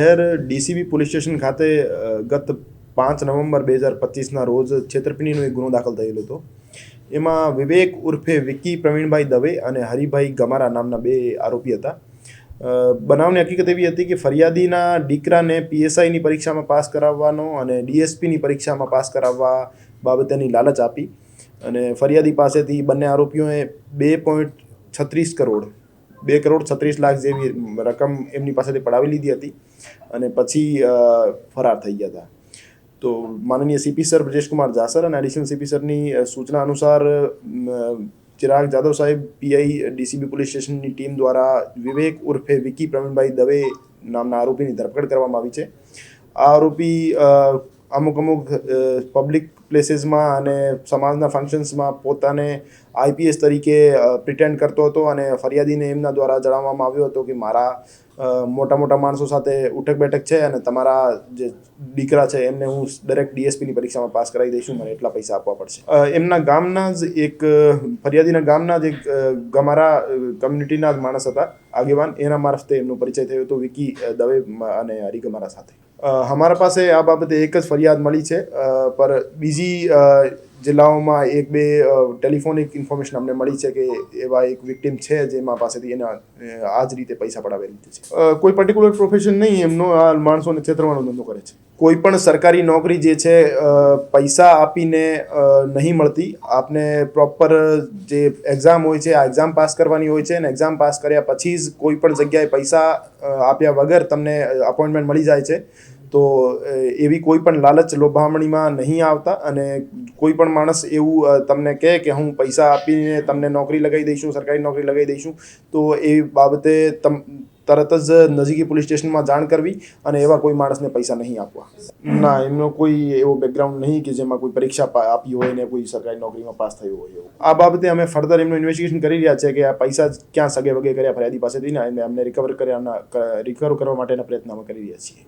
શહેર DCB police station ખાતે ગત પાંચ નવેમ્બર બે હજાર પચીસના રોજ છેતરપિંડીનો એક ગુનો દાખલ થયેલો હતો. એમાં વિવેક ઉર્ફે વિકી પ્રવીણભાઈ દવે અને હરિભાઈ ગમારા નામના બે આરોપી હતા. બનાવની હકીકત એવી હતી કે ફરિયાદીના દીકરાને પીએસઆઈની પરીક્ષામાં પાસ કરાવવાનો અને ડીએસપીની પરીક્ષામાં પાસ કરાવવા બાબતેની લાલચ આપી અને ફરિયાદી પાસેથી બંને આરોપીઓએ બે પોઈન્ટ છત્રીસ કરોડ બે કરોડ છત્રીસ લાખ જેવી રકમ એમની પાસેથી પડાવી લીધી હતી અને પછી ફરાર થઈ ગયા હતા. તો માનનીય સીપી સર બ્રજેશકુમાર જાસર અને એડિશનલ સીપી સરની સૂચના અનુસાર ચિરાગ જાદવ સાહેબ પીઆઈ ડીસીબી પોલીસ સ્ટેશનની ટીમ દ્વારા વિવેક ઉર્ફે વિકી પ્રવીણભાઈ દવે નામના આરોપીની ધરપકડ કરવામાં આવી છે. આ આરોપી અમુક અમુક પબ્લિક પ્લેસીસમાં અને સમાજના ફંક્શન્સમાં પોતાને આઈપીએસ તરીકે પ્રિટેન્ડ કરતો હતો અને ફરિયાદીને એમના દ્વારા જણાવવામાં આવ્યો હતો કે મારા મોટા મોટા માણસો સાથે ઉઠક બેઠક છે અને તમારા જે દીકરા છે એમને હું દરેક ડીએસપીની પરીક્ષામાં પાસ કરાવી દઈશું, મને એટલા પૈસા આપવા પડશે. એમના ગામના જ એક ફરિયાદીના ગામના જ એક ગમારા કમ્યુનિટીના જ માણસ હતા, આગેવાન. એના મારફતે એમનો પરિચય થયો હતો વિકી દવે અને હરિગમારા સાથે. અમારા પાસે આ બાબતે એક જ ફરિયાદ મળી છે. પર બીજી જિલ્લાઓમાં એક બે ટેલિફોનિક ઇન્ફોર્મેશન અમને મળી છે કે એવા એક વિક્ટિમ છે જેમાં પાસેથી એના આ જ રીતે પૈસા પડાવેલી છે. કોઈ પર્ટિક્યુલર પ્રોફેશન નહીં એમનો આ માણસોને છેતરવાનો ધંધો કરે છે. કોઈ પણ સરકારી નોકરી જે છે પૈસા આપીને નહીં મળતી. આપને પ્રોપર જે એક્ઝામ હોય છે આ એક્ઝામ પાસ કરવાની હોય છે અને એક્ઝામ પાસ કર્યા પછી જ કોઈ પણ જગ્યાએ પૈસા આપ્યા વગર તમને અપોઇન્ટમેન્ટ મળી જાય છે. તો એવી કોઈ પણ લાલચ લોભામણીમાં નહીં આવતા અને કોઈ પણ માણસ એવું તમને કહે કે હું પૈસા આપીને તમને નોકરી લગાવી દઈશું સરકારી નોકરી લગાવી દઈશું તો એ બાબતે તમ તરત જ નજીકી પોલીસ સ્ટેશનમાં જાણ કરવી અને એવા કોઈ માણસને પૈસા નહીં આપવા. ના એમનો કોઈ એવો બેકગ્રાઉન્ડ નહીં કે જેમાં કોઈ પરીક્ષા આપી હોય ને કોઈ સરકારી નોકરીમાં પાસ થયું હોય એવું. આ બાબતે અમે ફર્ધર એમનું ઇન્વેસ્ટિગેશન કરી રહ્યા છે કે આ પૈસા ક્યાં સગે વગે કર્યા ફરિયાદી પાસેથી ને એમને અમને રિકવર કર્યાના રિકવર કરવા માટેના પ્રયત્ન અમે કરી રહ્યા છીએ.